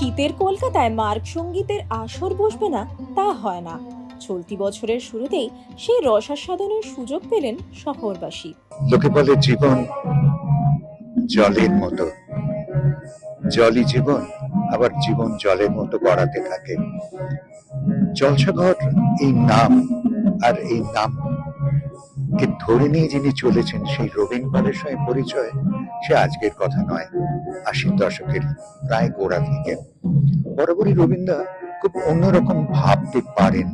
শীতের কলকাতায় মার্গ সঙ্গীতের আসর বসবে না, তা হয় না। চলতি বছরের শুরুতেই সেই রসাস্বাদনের সুযোগ পেলেন শহরবাসী। লোকে বলে জীবন জলের মতো। জলই জীবন, আবার জীবন জলের মতো গড়াতে থাকে। জলসাঘর এই নাম আর এই নাম কে ধরে নিয়ে যিনি চলেছেন সেই রবীন্দ্রের সঙ্গে পরিচয় সে আজকের কথা নয়। আশির দশকের প্রায় গোড়া থেকে। বরাবরই রবীন্দ্র খুব অন্যরকম ভাবতে পারেন।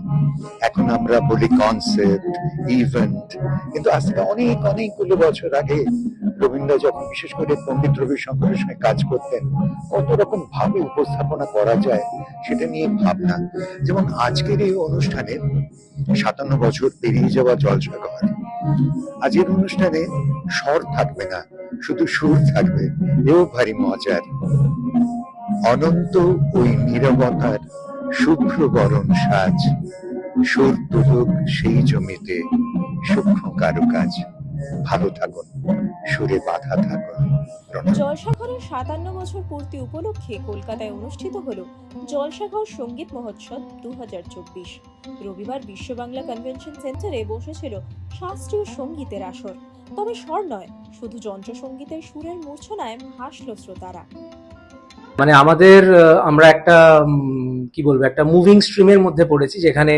এখন আমরা বলি কনসেপ্ট ইভেন্ট কিন্তু আজ থেকে অনেক, অনেকগুলো বছর আগে রবীন্দ্র যখন বিশেষ করে পণ্ডিত রবি শঙ্করের সঙ্গে কাজ করতেন, কত রকম ভাবে উপস্থাপনা করা যায় সেটা নিয়ে ভাবনা। যেমন আজকের এই অনুষ্ঠানে সাতান্ন বছর পেরিয়ে যাওয়া জলসাঘর আজকের অনুষ্ঠানে স্বর থাকবে না, শুধু সুর থাকবে। এও ভারী মজার। অনন্ত ওই নিরবতার শুভ্র বরণ সাজ। সুর তুলুক সেই জমিতে, সূক্ষ্ম কারুকাজ। ভালো থাকুন, সুরে বাধা থাকুন জলসাঘরের সাতান্ন বছর পূর্তি উপলক্ষে কলকাতায় অনুষ্ঠিত হল জলসাঘর সংগীত মহোৎসব দু হাজার চব্বিশ। রবিবার বিশ্ব বাংলা কনভেনশন সেন্টারে বসেছিল শাস্ত্রীয় সঙ্গীতের আসর। তবে স্বর নয়, শুধু যন্ত্রসঙ্গীতের সুরের মূর্ছনায় ভাসল শ্রোতারা। মানে আমাদের আমরা একটা কি বলব, একটা মুভিং স্ট্রিমের মধ্যে পড়েছি যেখানে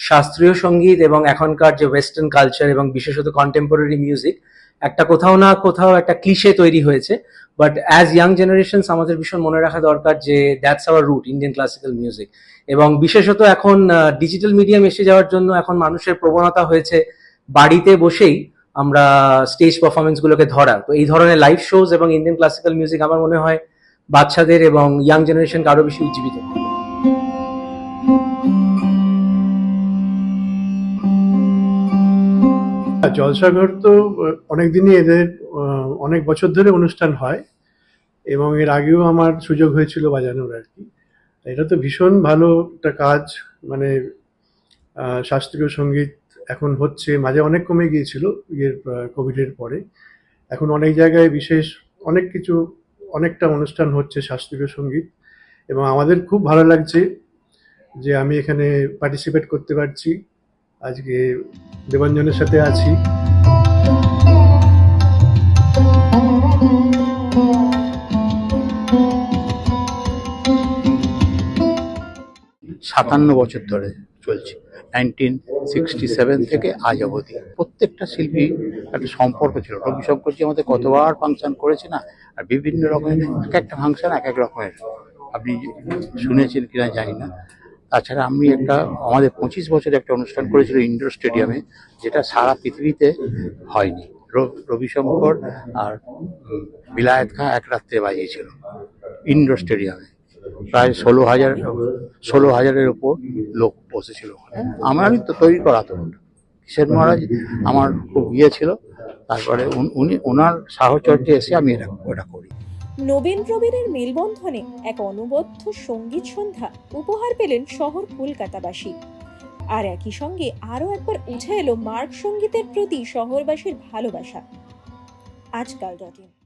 শাস্ত্রীয় সংগীত এবং এখনকার যে ওয়েস্টার্ন কালচার এবং বিশেষত কন্টেম্পোরারি মিউজিক একটা কোথাও না কোথাও একটা ক্লিশে তৈরি হয়েছে বাট অ্যাজ ইয়াং জেনারেশনস আমাদের ভীষণ মনে রাখা দরকার যে that's our root Indian classical music এবং বিশেষত এখন ডিজিটাল মিডিয়াম এসে যাওয়ার জন্য এখন মানুষের প্রবণতা হয়েছে বাড়িতে বসেই আমরা স্টেজ পারফরমেন্স গুলোকে ধরা তো এই ধরনের লাইভ শোজ এবং ইন্ডিয়ান ক্লাসিক্যাল মিউজিক আমার মনে হয় বাচ্চাদের এবং ইয়াং জেনারেশনকে আরও বেশি উজ্জীবিত করবে। জলসাঘর তো অনেকদিনই এদের অনেক বছর ধরে অনুষ্ঠান হয় এবং এর আগেও আমার সুযোগ হয়েছিল বাজানোর আর কি এটা তো ভীষণ ভালো একটা কাজ মানে শাস্ত্রীয় সংগীত এখন হচ্ছে, মাঝে অনেক কমে গিয়েছিল ইয়ের কোভিডের পরে এখন অনেক জায়গায় বিশেষ অনেক কিছু অনেকটা অনুষ্ঠান হচ্ছে শাস্ত্রীয় সংগীত, এবং আমাদের খুব ভালো লাগছে যে আমি এখানে পার্টিসিপেট করতে পারছি। আজকে দেবাঞ্জনের সাথে আছি। সাতান্ন বছর ধরে চলছে। নাইনটিন সিক্সটি সেভেন থেকে আজ অবধি। প্রত্যেকটা শিল্পী একটা সম্পর্ক ছিল। রবি শঙ্করজি আমাদের কতবার ফাংশন করেছে না, আর বিভিন্ন রকমের, এক একটা ফাংশন এক এক রকমের। আপনি শুনেছেন কিনা জানি না। তাছাড়া আমি একটা, আমাদের পঁচিশ বছর একটা অনুষ্ঠান করেছিল ইন্ডোর স্টেডিয়ামে যেটা সারা পৃথিবীতে হয়নি। রবিশঙ্কর আর বিলায়েত খাঁ এক রাত্রে বাজিয়েছিল ইন্ডোর স্টেডিয়ামে প্রায় ষোলো হাজার, ষোলো হাজারের উপর লোক বসেছিল ওখানে। আমারই তো তৈরি করা তো ওটা। কিশোর মহারাজ আমার খুব ইয়ে ছিল, তারপরে উন- ওনার সাহচর্যে এসে আমি এটা, ওটা করি। নবীন প্রবীণের মেলবন্ধনে এক অনবদ্য সংগীত সন্ধ্যা উপহার পেলেন শহর কলকাতাবাসী। আর একই সঙ্গে আরও একবার উঠে এলো মার্গ সঙ্গীতের প্রতি শহরবাসীর ভালোবাসা। আজকাল ডট